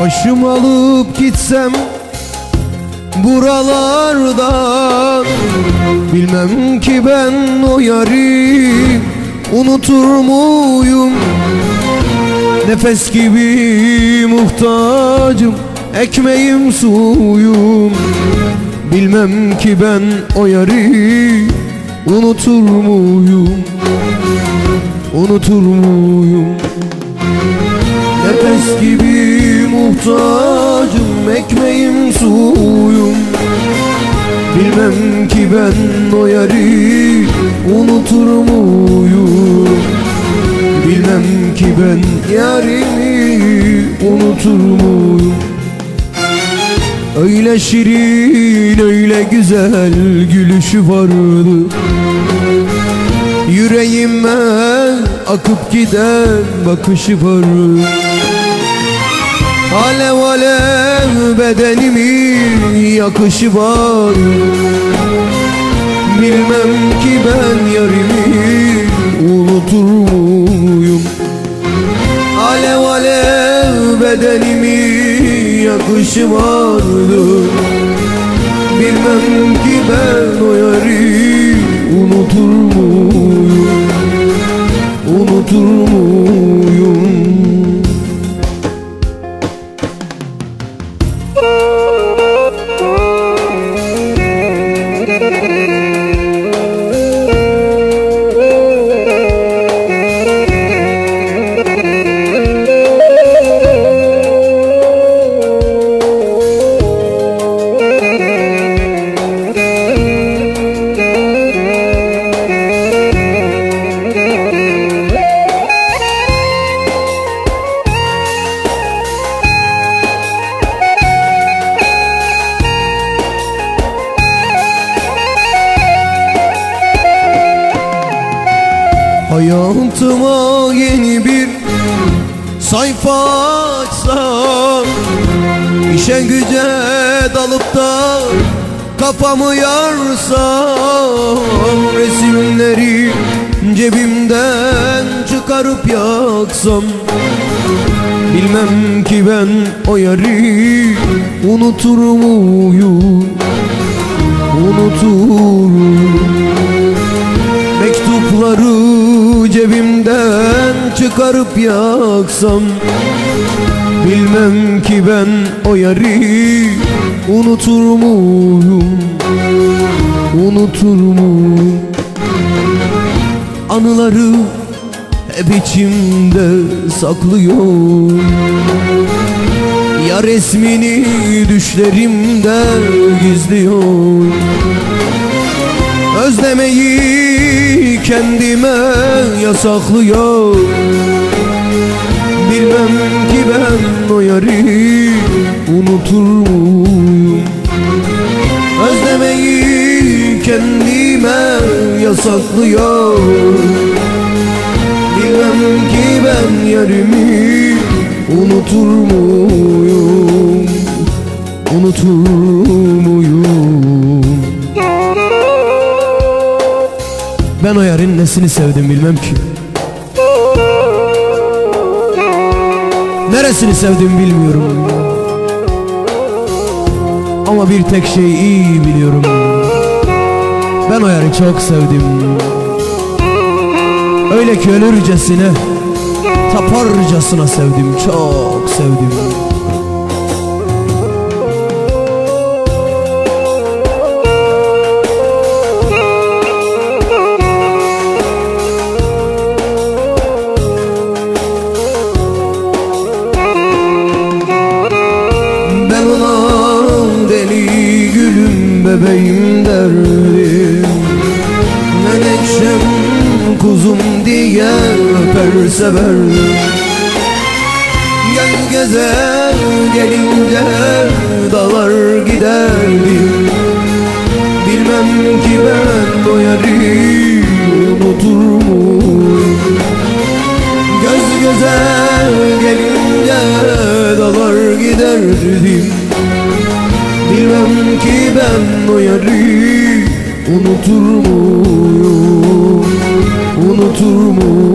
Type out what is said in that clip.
Başım alıp gitsem buralardan Bilmem ki ben o yari unutur muyum? Nefes gibi muhtacım ekmeğim suyum. Bilmem ki ben o yari unutur muyum? Unutur muyum? Nefes gibi muhtacım ekmeğim suyum. Bilmem ki ben o yari unutur muyum? Bilmem ki ben yarimi unutur muyum? Öyle şirin öyle güzel gülüşü vardı. Yüreğime akıp giden bakışı var Alev alev bedenimin yakışı var. Bilmem ki ben yarimi unutur muyum? Alev alev bedenimin yakışı vardı Bilmem ki ben o yari unutur muyum? Unutur muyum Hayatıma yeni bir sayfa açsam İşe güce dalıp da kafamı yarsam Resimleri cebimden çıkarıp yaksam Bilmem ki ben o yari unutur muyum? Unutur muyum? Mektupları cebimden çıkarıp yaksam Bilmem ki ben o yari unutur muyum? Unutur muyum? Anıları hep içimde saklıyor. Ya resmini düşlerimde gizliyor. Özlemeyi kendime yasaklıyor. Bilmem ki ben o yari unutur muyum? Özlemeyi kendime yasaklıyor. Bilmem ki ben yarimi unutur muyum? Unutur Nesini sevdim bilmem ki. Neresini sevdim bilmiyorum. Ama bir tek şey iyi biliyorum. Ben o yarı çok sevdim. Öyle ki ölürcesine Taparcasına sevdim Çok sevdim bebeğim derdim Menekşem kuzum diye öper severdim göze gelince dalar giderdim. Bilmem ki ben o unutur muyum? Unutur muyum